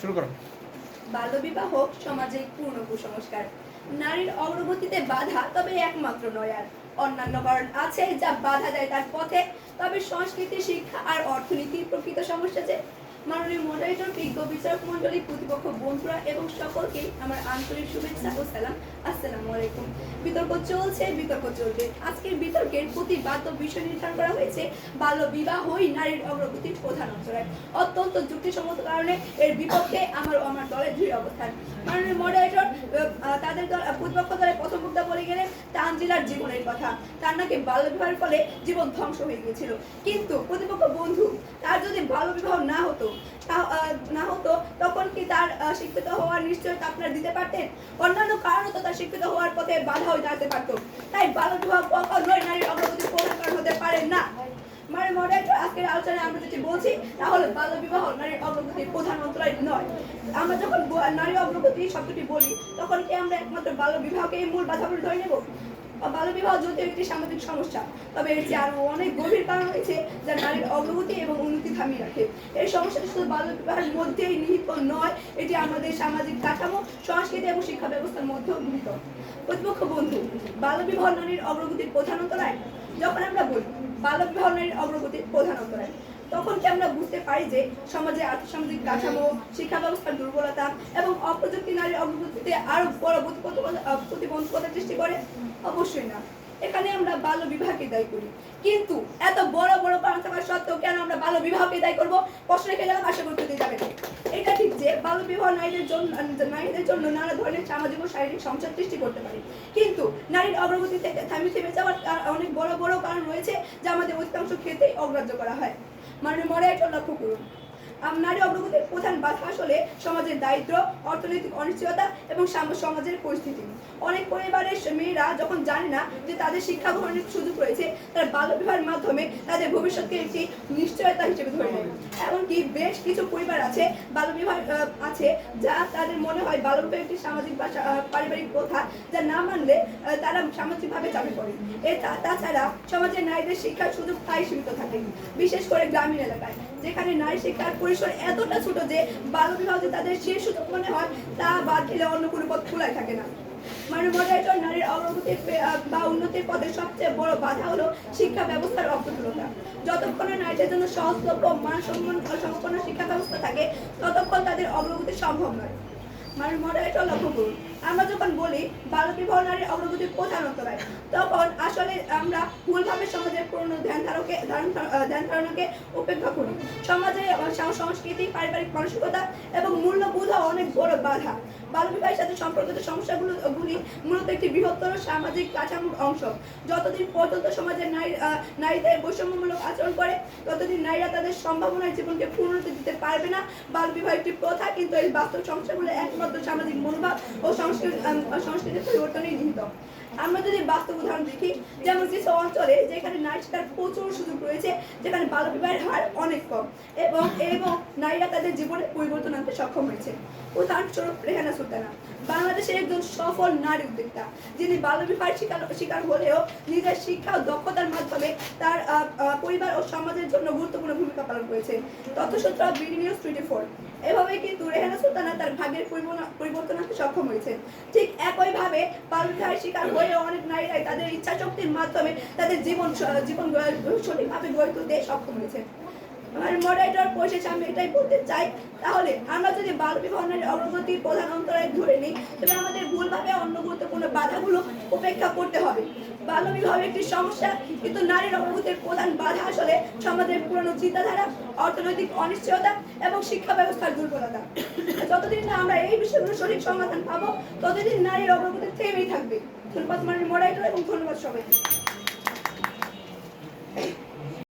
শুরু করো। বাল্যবিবাহ সমাজে পূর্ণ কুসংস্কার। নারীর অগ্রগতিতে বাধা তবে একমাত্র নয় আর। অন্যান্য কারণ আছে যা বাধা দেয় তার পথে, তবে সংস্কৃতি, শিক্ষা আর অর্থনীতির প্রকৃত সমস্যা যে মাননীয় মডারেটর বিজ্ঞ বিচারক মন্ডলী প্রতিপক্ষ বন্ধুরা এবং সকলকে আমার আন্তরিক শুভেচ্ছা ও সালাম। আসসালামু আলাইকুম। বিতর্ক চলছে, বিতর্ক চলবে আজকের বিতর্কের প্রতিবাদ্য বিষয় নির্ধারণ করা হয়েছে বাল্য বিবাহই নারীর অগ্রগতির প্রধান অন্তরায়। অত্যন্ত যুক্তিসম্মত কারণে এর বিপক্ষে আমার আমার দলের দৃঢ় অবস্থান। মাননীয় মডারেটর তাদের দল, প্রতিপক্ষ দলের প্রথম বক্তা বলে গেলেন তানজিলার জীবনের কথা। তার নাকি বাল্য বিবাহের ফলে জীবন ধ্বংস হয়ে গিয়েছিল। কিন্তু প্রতিপক্ষ বন্ধু, তার যদি বাল্য বিবাহ না হতো না হতো, তখন কি তার শিক্ষিত হওয়ার নিশ্চয়তা আপনারা দিতে পারতেন? অন্যান্য কারণও তো তার শিক্ষিত হওয়ার পথে বাধা হয়ে দাঁড়াতে পারতো। তাই বাল্য বিবাহ কখনোই নারীর অগ্রগতির কারণ হতে পারে না। মানে মডারেটর আজকের আলোচনায় আমরা যেটি বলছি, তাহলে বাল্য বিবাহ নারীর অগ্রগতির প্রধান নয়। আমরা যখন নারী অগ্রগতি শব্দটি বলি, তখন কি আমরা একমাত্র বাল্য বিবাহকে মূল বাধা বলে ধরে নেব? বাল্য বিবাহ যদিও একটি সামাজিক সমস্যা, তবে এর চেয়ে আরও অনেক গভীর কারণ রয়েছে যা নারীর অগ্রগতি এবং উন্নতি থামিয়ে রাখে। এই সমস্যাটি শুধু বাল্য বিবাহের মধ্যেই নিহিত নয়, এটি আমাদের সামাজিক কাঠামো, সংস্কৃতি এবং শিক্ষা ব্যবস্থার মধ্যেও নিহিত। প্রতিপক্ষ বন্ধু বাল্য বিবাহ নারীর অগ্রগতির প্রধান অন্তরায়? যখন আমরা বলি বাল্য বিবাহ নারীর অগ্রগতির প্রধান অন্তরায়, তখন কি আমরা বুঝতে পারি যে সমাজে আর্থসামাজিক কাঠামো, শিক্ষা ব্যবস্থার দুর্বলতা এবং অপ্রযুক্তি নারীর অগ্রগতিতে আরও বড় প্রতিবন্ধকতা সৃষ্টি করে? অবশ্যই না। এখানে আমরা বাল্য বিবাহকে দায়ী করি। কিন্তু এত বড় বড় কারণ থাকা সত্ত্বেও কেন আমরা বাল্য বিবাহকে দায়ী করব? প্রশ্ন রেখে গেলাম, আশা করতে যাবে এটা ঠিক যে বাল্য বিবাহ নারীদের জন্য নারীদের জন্য নানা ধরনের সামাজিক ও শারীরিক সমস্যার সৃষ্টি করতে পারে। কিন্তু নারীর অগ্রগতি থেকে থামি থেমে যাওয়ার অনেক বড় বড় কারণ রয়েছে যা আমাদের অধিকাংশ ক্ষেত্রেই অগ্রাহ্য করা হয়। মানে মনে একটা লক্ষ্য করুন। নারী অগ্রগতির প্রধান বাধা আসলে সমাজের দারিদ্র, অর্থনৈতিক অনিশ্চয়তা এবং সমাজের পরিস্থিতি। অনেক পরিবারের মেয়েরা যখন জানে না যে তাদের শিক্ষা গ্রহণের সুযোগ রয়েছে, তারা বাল্য বিবাহের মাধ্যমে তাদের ভবিষ্যৎকে একটি নিশ্চয়তা হিসেবে ধরে নেয়। এমনকি বেশ কিছু পরিবার আছে, বাল্য আছে, যা তাদের মনে হয় বাল্য একটি সামাজিক বা পারিবারিক প্রথা যা না মানলে তারা সামাজিকভাবে চাপে পড়ে। এ তাছাড়া সমাজের নারীদের শিক্ষার সুযোগ তাই সীমিত থাকে, বিশেষ করে গ্রামীণ এলাকায়, যেখানে নারী শিক্ষার পরিসর এতটা ছোট যে বাল্য বিবাহ যে তাদের শেষ সুযোগ মনে হয় তা বাদ দিলে অন্য কোনো পথ খোলাই থাকে না। মানে মডারেটর নারীর অগ্রগতি বা উন্নতির পথে সবচেয়ে বড় বাধা হলো শিক্ষা ব্যবস্থার অপ্রতুলতা। যতক্ষণ নারীদের জন্য সহজলভ্য মানসম্মান সম্পন্ন শিক্ষা ব্যবস্থা থাকে, ততক্ষণ তাদের অগ্রগতি সম্ভব নয়। মানে মডারেটর লক্ষ্য করুন আমরা যখন বলি বাল্য বিবাহ নারীর অগ্রগতির প্রধান অন্তরায় তখন আসলে আমরা ভুলভাবে সমাজের পুরনো ধ্যান ধারকে ধ্যান ধারণাকে উপেক্ষা করি। সমাজে সংস্কৃতি, পারিবারিক মানসিকতা এবং মূল্যবোধ অনেক বড় বাধা। বাল্য বিবাহের সাথে সম্পর্কিত সমস্যাগুলো, গুলি মূলত একটি বৃহত্তর সামাজিক কাঠামোর অংশ। যতদিন পর্যন্ত সমাজের নারী নারীদের বৈষম্যমূলক আচরণ করে, ততদিন নারীরা তাদের সম্ভাবনার জীবনকে পূর্ণতা দিতে পারবে না। বাল্য বিবাহ একটি প্রথা কিন্তু এই বাস্তব সমস্যাগুলো একমাত্র সামাজিক মনোভাব ও সংস্কৃতির পরিবর্তনেই নিহিত। আমরা যদি বাস্তব উদাহরণ দেখি, যেমন কিছু অঞ্চলে যেখানে নারী শিক্ষার প্রচুর সুযোগ রয়েছে, যেখানে বাল্য বিবাহের হার অনেক কম এবং এবং নারীরা তাদের জীবনে পরিবর্তন আনতে সক্ষম হয়েছে। উদাহরণস্বরূপ রেহানা সুলতানা, বাংলাদেশের একজন সফল নারী উদ্যোক্তা, যিনি বাল্য বিবাহের শিকার শিকার হলেও নিজের শিক্ষা ও দক্ষতার মাধ্যমে তার পরিবার ও সমাজের জন্য গুরুত্বপূর্ণ ভূমিকা পালন করেছে তথ্যসূত্র বিডি নিউজ টোয়েন্টি ফোর। এভাবে কিন্তু রেহানা সুলতানা তার ভাগ্যের পরিবর্তন- আনতে সক্ষম হয়েছে? ঠিক একইভাবে ভাবে বিবাহের শিকার হয়ে অনেক নারীরাই তাদের ইচ্ছা শক্তির মাধ্যমে তাদের জীবন জীবন সঠিকভাবে গড়ে তুলতে সক্ষম হয়েছে। আমার মডারেটর পরিশেষে আমি এটাই বলতে চাই। তাহলে আমরা যদি বাল বিবাহের অগ্রগতির প্রধান অন্তরায় ধরে নিই, তবে আমাদের ভুলভাবে অন্য গুরুত্বপূর্ণ বাধাগুলো উপেক্ষা করতে হবে। বাল্য বিবাহ একটি সমস্যা, কিন্তু নারীর অগ্রগতির প্রধান বাধা আসলে সমাজের পুরনো চিন্তাধারা, অর্থনৈতিক অনিশ্চয়তা এবং শিক্ষা ব্যবস্থার দুর্বলতা। যতদিন না আমরা এই বিষয়গুলো সঠিক সমাধান পাবো, ততদিন নারীর অগ্রগতি থেমেই থাকবে। ধন্যবাদ, মাননীয় মডারেটর এবং ধন্যবাদ সবাইকে।